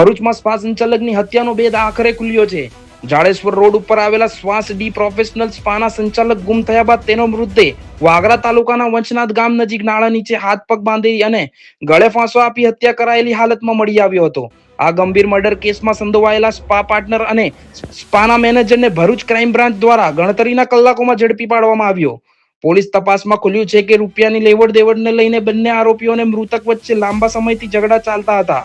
ભરૂચમાં શ્વાસ સંચાલકની હત્યાનો ભેદ આખરે ખુલ્યો છે. જાડેશ્વર રોડ ઉપર આવેલા શ્વાસ ડી પ્રોફેશનલ સ્પાના સંચાલક ગુમ થયા બાદ તેનો મૃતદેહ વાગરા તાલુકાના વંચનાથ ગામ નજીક નાળા નીચે હાથ પગ બાંધી અને ગળે ફાંસો આપી હત્યા કરાયેલી હાલતમાં મળી આવ્યો હતો. આ ગંભીર મર્ડર કેસમાં સંડોવાયેલા સ્પા પાર્ટનર અને સ્પાના મેનેજરને ભરૂચ ક્રાઇમ બ્રાન્ચ દ્વારા ગણતરીના કલાકોમાં ઝડપી પાડવામાં આવ્યો. પોલીસ તપાસમાં ખુલ્યું છે કે રૂપિયાની લેવડ દેવડને લઈને બંને આરોપીઓને મૃતક વચ્ચે લાંબા સમયથી ઝઘડા ચાલતા હતા.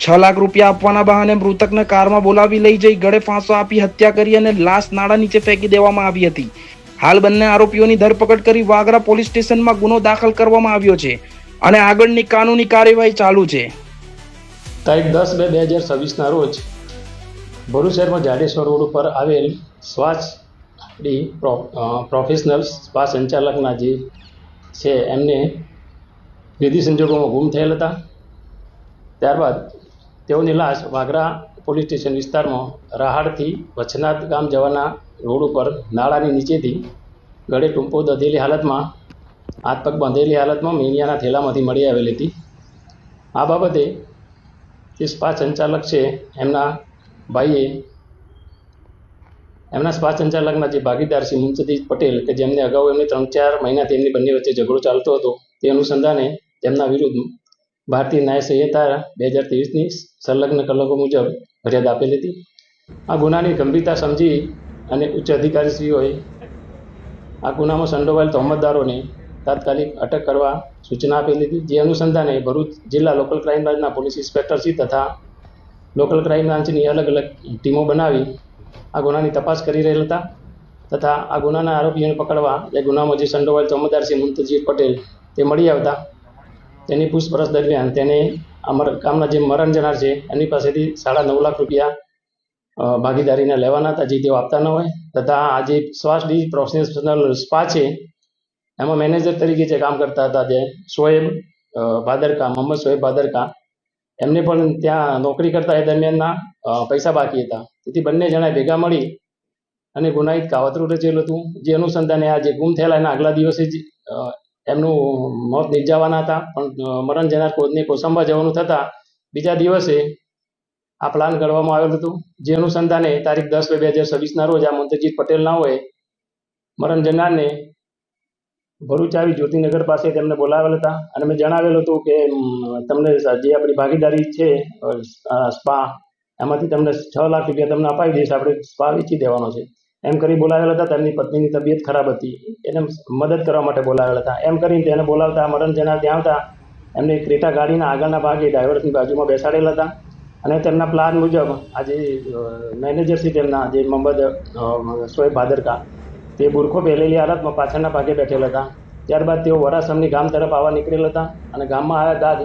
છ લાખ રૂપિયા આપવાના બહાને મૃતકને કારમાં બોલાવી લઈ જઈ ગળે ફાંસો આપી હત્યા કરી અને લાશ નાળા નીચે ફેંકી દેવામાં આવી હતી. હાલ બંને આરોપીઓની ધરપકડ કરી વાગરા પોલીસ સ્ટેશનમાં ગુનો દાખલ કરવામાં આવ્યો છે અને આગળની કાનૂની કાર્યવાહી ચાલુ છે. તારીખ દસ બે બે હજાર છવ્વીસના રોજ ભરૂચ શહેરમાં જાડેશ્વર રોડ ઉપર આવેલ શ્વાસ પ્રોફેશનલ સ્પા સંચાલકના જે છે એમને વિધિ સંજોગોમાં ગુમ થયેલ હતા. ત્યારબાદ તેઓની લાશ વાગરા પોલીસ સ્ટેશન વિસ્તારમાં રાહાડથી વચનાથ ગામ જવાના રોડ ઉપર નાળાની નીચેથી ગળે ટૂંપો દધેલી હાલતમાં, હાથ પગ બાંધેલી હાલતમાં મેનિયાના થેલામાંથી મળી આવેલી હતી. આ બાબતે જે સ્પા સંચાલક છે, એમના ભાઈએ, એમના સ્પા સંચાલકના જે ભાગીદાર છે મુંસદી પટેલ કે જેમને અગાઉ એમને ત્રણ ચાર મહિનાથી એમની બંને વચ્ચે ઝઘડો ચાલતો હતો, તે અનુસંધાને તેમના વિરુદ્ધ ભારતીય ન્યાય સંહિતા બે હજાર ત્રેવીસની સંલગ્ન કલમો મુજબ ફરિયાદ આપેલી હતી. આ ગુનાની ગંભીરતા સમજી અને ઉચ્ચ અધિકારીશ્રીઓએ આ ગુનામાં સંડોવાયેલ તહોમતદારોને તાત્કાલિક અટક કરવા સૂચના આપેલી હતી. જે અનુસંધાને ભરૂચ જિલ્લા લોકલ ક્રાઇમ બ્રાન્ચના પોલીસ ઇન્સ્પેક્ટરશ્રી તથા લોકલ ક્રાઇમ બ્રાન્ચની અલગ અલગ ટીમો બનાવી આ ગુનાની તપાસ કરી રહેલ હતા તથા આ ગુનાના આરોપીઓને પકડવા એ ગુનામાં જે સંડોવાયેલ શ્રી મુંતજીર પટેલ તે મળી આવતા તેની પૂછપરછ દરમિયાન તેને અમર ગામના જે મરણ જનાર છે, એની પાસેથી સાડા નવ લાખ રૂપિયા ભાગીદારીના લેવાના હતા, જે તેઓ આપતા ન હોય. તથા આ જે શ્વાસ ડી પ્રોફેશનલ સ્પા છે, એમાં મેનેજર તરીકે જે કામ કરતા હતા જે શોએબ ભાદરકા, મોહમ્મદ શોએબ ભાદરકા, એમને પણ ત્યાં નોકરી કરતા એ દરમિયાનના પૈસા બાકી હતા. તેથી બંને જણાએ ભેગા મળી અને ગુનાહિત કાવતરું રચેલું હતું. જે અનુસંધાને આ જે ગુમ થયેલા એના આગલા દિવસે જ એમનું મોત નિપજાવવાના હતા, પણ મરણ જનાર કોદને કોસંબા જવાનું થતાં, બીજા દિવસે આ પ્લાન ઘડવામાં આવેલું હતું. જે અનુસંધાને તારીખ દસ બે બે હજાર છવ્વીસના રોજ આ મંત્રજીત પટેલના હોય, મરણ જનારને ભરૂચ આવી જ્યોતિનગર પાસે તેમને બોલાવેલ હતા. અને મેં જણાવેલું હતું કે તમને જે આપણી ભાગીદારી છે સ્પા, એમાંથી તમને છ લાખ રૂપિયા તમને અપાવી દઈશ. આપણે સ્પા વેચી દેવાનો છે. એમ કરી બોલાવેલા હતા, તેમની પત્નીની તબિયત ખરાબ હતી. એને મદદ કરવા માટે બોલાવેલા હતા. એમ કરીને તેને બોલાવતા, મરણ જનાર ત્યાં આવતા, એમને ક્રેટા ગાડીના આગળના ભાગે ડ્રાઈવરની બાજુમાં બેસાડેલા હતા. અને તેમના પ્લાન મુજબ આજે મેનેજર છે તેમના, જે મોહમ્મદ સોએબ ભાદરકા, તે બુરખો પહેરેલી હાલતમાં પાછળના ભાગે બેઠેલા હતા. ત્યારબાદ તેઓ વરાસમની ગામ તરફ આવવા નીકળેલા હતા અને ગામમાં આવ્યા બાદ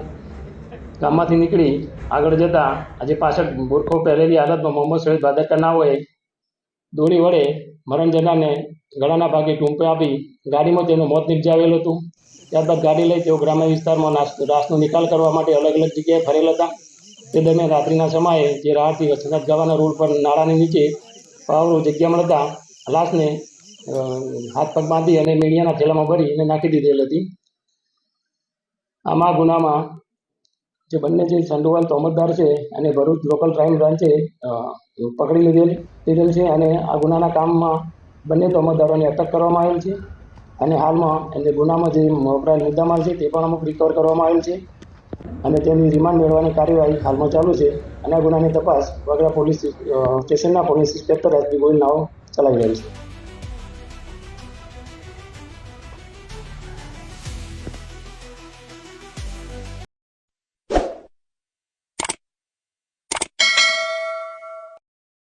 ગામમાંથી નીકળી આગળ જતા આજે પાછળ બુરખો પહેરેલી હાલતમાં મોહમ્મદ શોએબ ભાદરકા ના હોય દોડી વડે મરણ જનારને ગળાના ભાગે ટૂંપે આપી ગાડીમાં તેનું મોત નિપજાવેલું હતું. ત્યારબાદ ગાડી લઈ તેઓ ગ્રામ્ય વિસ્તારમાં રાસનો નિકાલ કરવા માટે અલગ અલગ જગ્યાએ ફરેલા હતા. તે દરમિયાન રાત્રિના સમયે જે રાહથી વસનાથ જવાના રોડ પર નાળાની નીચે પાવરો જગ્યા મળતા લાશને હાથ પગ બાંધી અને મીડિયાના થેલામાં ભરી અને નાખી દીધેલ હતી. આમાં ગુનામાં જે બંને જે સંડોવાલ તોમતદાર છે અને ભરૂચ લોકલ ક્રાઇમ બ્રાન્ચે પકડી લીધેલ લીધેલ છે અને આ ગુનાના કામમાં બંને તોમતદારોની અટક કરવામાં આવેલ છે અને હાલમાં એને ગુનામાં જે વપરાયેલ મુદ્દામાલ છે તે પણ અમુક રિકવર કરવામાં આવેલ છે અને તેની રિમાન્ડ મેળવવાની કાર્યવાહી હાલમાં ચાલુ છે અને આ ગુનાની તપાસ વગેરે પોલીસ સ્ટેશનના પોલીસ ઇન્સ્પેક્ટર એસપી ગોયલ નાઓ ચલાવી રહી છે.